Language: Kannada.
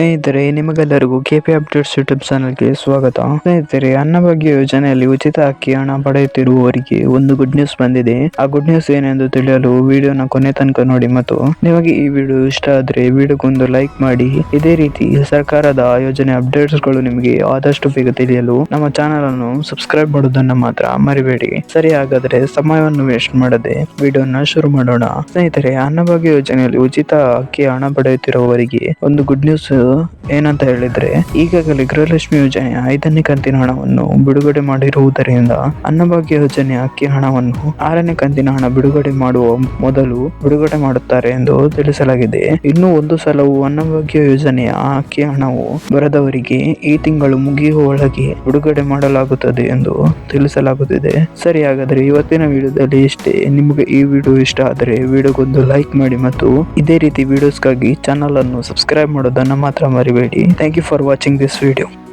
ಸ್ನೇಹಿತರೆ, ನಿಮಗೆಲ್ಲರಿಗೂ ಕೆಪಿ ಅಪ್ಡೇಟ್ಸ್ ಯೂಟ್ಯೂಬ್ ಚಾನಲ್ಗೆ ಸ್ವಾಗತ. ಸ್ನೇಹಿತರೆ, ಅನ್ನಭಾಗ್ಯ ಯೋಜನೆಯಲ್ಲಿ ಉಚಿತ ಅಕ್ಕಿ ಹಣ ಪಡೆಯುತ್ತಿರುವವರಿಗೆ ಒಂದು ಗುಡ್ ನ್ಯೂಸ್ ಬಂದಿದೆ. ಆ ಗುಡ್ ನ್ಯೂಸ್ ಏನೆಂದು ತಿಳಿಯಲು ವಿಡಿಯೋನ ಕೊನೆ ತನಕ ನೋಡಿ ಮತ್ತು ನಿಮಗೆ ಈ ವಿಡಿಯೋ ಇಷ್ಟ ಆದ್ರೆ ವಿಡಿಯೋಗೊಂದು ಲೈಕ್ ಮಾಡಿ. ಇದೇ ರೀತಿ ಸರ್ಕಾರದ ಯೋಜನೆ ಅಪ್ಡೇಟ್ಸ್ಗಳು ನಿಮಗೆ ಆದಷ್ಟು ಬೇಗ ತಿಳಿಯಲು ನಮ್ಮ ಚಾನಲ್ ಅನ್ನು ಸಬ್ಸ್ಕ್ರೈಬ್ ಮಾಡೋದನ್ನ ಮಾತ್ರ ಮರಿಬೇಡಿ. ಸರಿ ಹಾಗಾದ್ರೆ ಸಮಯವನ್ನು ವೇಸ್ಟ್ ಮಾಡದೆ ವಿಡಿಯೋನ ಶುರು ಮಾಡೋಣ. ಸ್ನೇಹಿತರೆ, ಅನ್ನಭಾಗ್ಯ ಯೋಜನೆಯಲ್ಲಿ ಉಚಿತ ಅಕ್ಕಿ ಹಣ ಪಡೆಯುತ್ತಿರುವವರಿಗೆ ಒಂದು ಗುಡ್ ನ್ಯೂಸ್ ಏನಂತ ಹೇಳಿದ್ರೆ, ಈಗಾಗಲೇ ಗೃಹಲಕ್ಷ್ಮಿ ಯೋಜನೆಯ ಐದನೇ ಕಂತಿನ ಹಣವನ್ನು ಬಿಡುಗಡೆ ಮಾಡಿರುವುದರಿಂದ ಅನ್ನಭಾಗ್ಯ ಯೋಜನೆಯ ಅಕ್ಕಿ ಹಣವನ್ನು ಆರನೇ ಕಂತಿನ ಹಣ ಬಿಡುಗಡೆ ಮಾಡುವ ಮೊದಲು ಬಿಡುಗಡೆ ಮಾಡುತ್ತಾರೆ ಎಂದು ತಿಳಿಸಲಾಗಿದೆ. ಇನ್ನು ಒಂದು ಸಲವು ಅನ್ನಭಾಗ್ಯ ಯೋಜನೆಯ ಅಕ್ಕಿ ಹಣವು ಬರದವರಿಗೆ ಈ ತಿಂಗಳು ಮುಗಿಯುವ ಒಳಗೆ ಬಿಡುಗಡೆ ಮಾಡಲಾಗುತ್ತದೆ ಎಂದು ತಿಳಿಸಲಾಗುತ್ತಿದೆ. ಸರಿ ಹಾಗಾದ್ರೆ ಇವತ್ತಿನ ವಿಡಿಯೋದಲ್ಲಿ ಇಷ್ಟೇ. ನಿಮಗೆ ಈ ವಿಡಿಯೋ ಇಷ್ಟ ಆದರೆ ವಿಡಿಯೋಗೊಂದು ಲೈಕ್ ಮಾಡಿ ಮತ್ತು ಇದೇ ರೀತಿ ವಿಡಿಯೋಸ್ಗಾಗಿ ಚಾನಲ್ ಅನ್ನು ಸಬ್ಸ್ಕ್ರೈಬ್ ಮಾಡೋದನ್ನ ಮಾತ್ರ Ramari Bedi. Thank you for watching this video.